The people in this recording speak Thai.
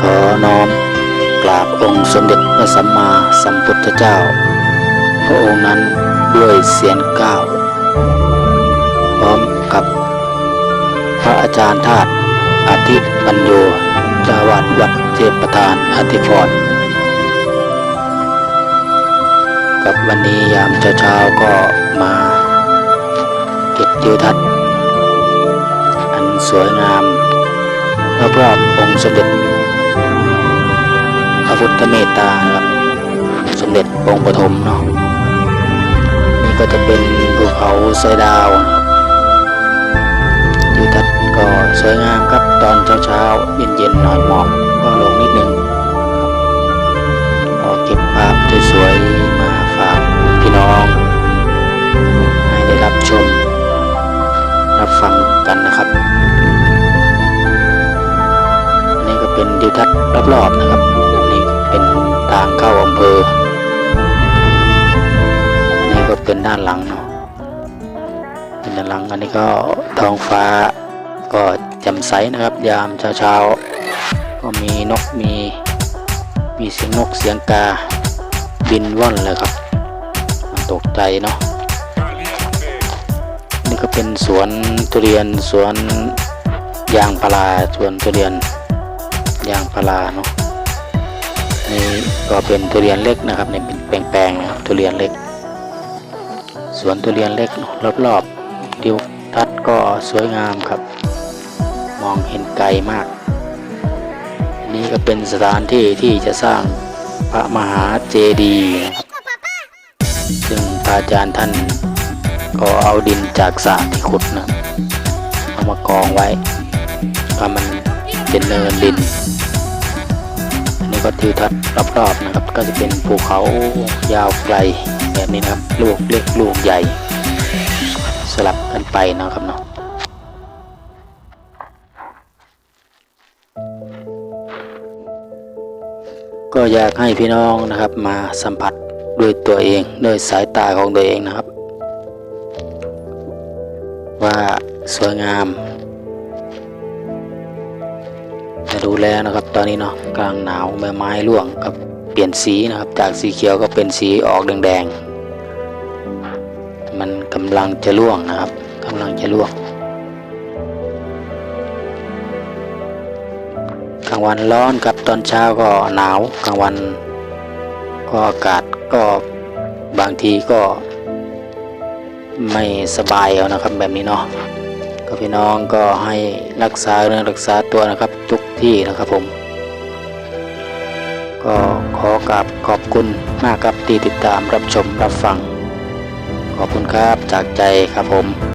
ขอน้อมกราบองค์สมเด็จพระสัมมาสัมพุทธเจ้า พระองค์นั้นด้วยเสียงเกล้าวพร้อมกับ พระอาจารย์ธาตุอธิปัญโยจาวาดวัดเทพประธานอธิพรกับวันนี้ยามเช้าๆก็มาเก็บทิวทัศน์อันสวยงามรอบๆองค์สมเด็จ พระพุทธเมตตานะครับสมเด็จองค์ปฐมเนาะนี่ก็จะเป็นภูเขาสอยดาวนะครับทิวทัศน์ก็สวยงามครับตอนเช้าๆเย็นๆหน่อยหมอกก็ลงนิดนึงขอเก็บภาพสวยๆมาฝากพี่น้อง ให้ได้รับชม รับฟังกันนะครับนี่ก็เป็นดิวทัศน์รอบๆนะครับ เป็นทางเข้าอำเภอนนี่ก็เป็นด้านหลังเนาะเป็นด้านหลังอันนี้ก็ท้องฟ้าก็แจ่มใสนะครับ ยามเช้าๆก็มีนกมีมีเสียงนกเสียงกาบินว่อนเลยครับ มันตกใจเนาะนี่ก็เป็นสวนทุเรียนสวนยางพาราสวนทุเรียนยางพาราเนาะ นี่ก็เป็นทุเรียนเล็กนะครับนี่เป็นแปลงๆนะครับทุเรียนเล็ก สวนทุเรียนเล็กรอบๆดิวทัศน์ก็สวยงามครับ มองเห็นไกลมาก นี่ก็เป็นสถานที่ที่จะสร้างพระมหาเจดีย์ซึ่งพระอาจารย์ท่านก็เอาดินจากสระที่ขุดนะเอามากองไว้ทำมันเป็นเนินดิน นนี้ก็ทิวทัศน์รอบๆนะครับ ก็จะเป็นภูเขายาวไกลแบบนี้นะครับ ลูกเล็กลูกใหญ่ สลับกันไปนะครับเนาะก็อยากให้พี่น้องนะครับมาสัมผัสด้วยตัวเองด้วยสายตาของตัวเองนะครับ ว่าสวยงาม ดูแลนะครับ ตอนนี้เนาะกลางหนาวใบไม้ร่วงกับเปลี่ยนสีนะครับ จากสีเขียวก็เป็นสีออกแดงๆมันกำลังจะร่วงนะครับกำลังจะร่วงกลางวันร้อนครับตอนเช้าก็หนาวกลางวันก็อากาศก็บางทีก็ไม่สบายเอานะครับแบบนี้เนาะ ก็พี่น้องก็ให้รักษาเรื่องรักษาตัวนะครับทุกที่นะครับผม ก็ขอกราบขอบคุณมากครับที่ติดตามรับชมรับฟัง ขอบคุณครับจากใจครับผม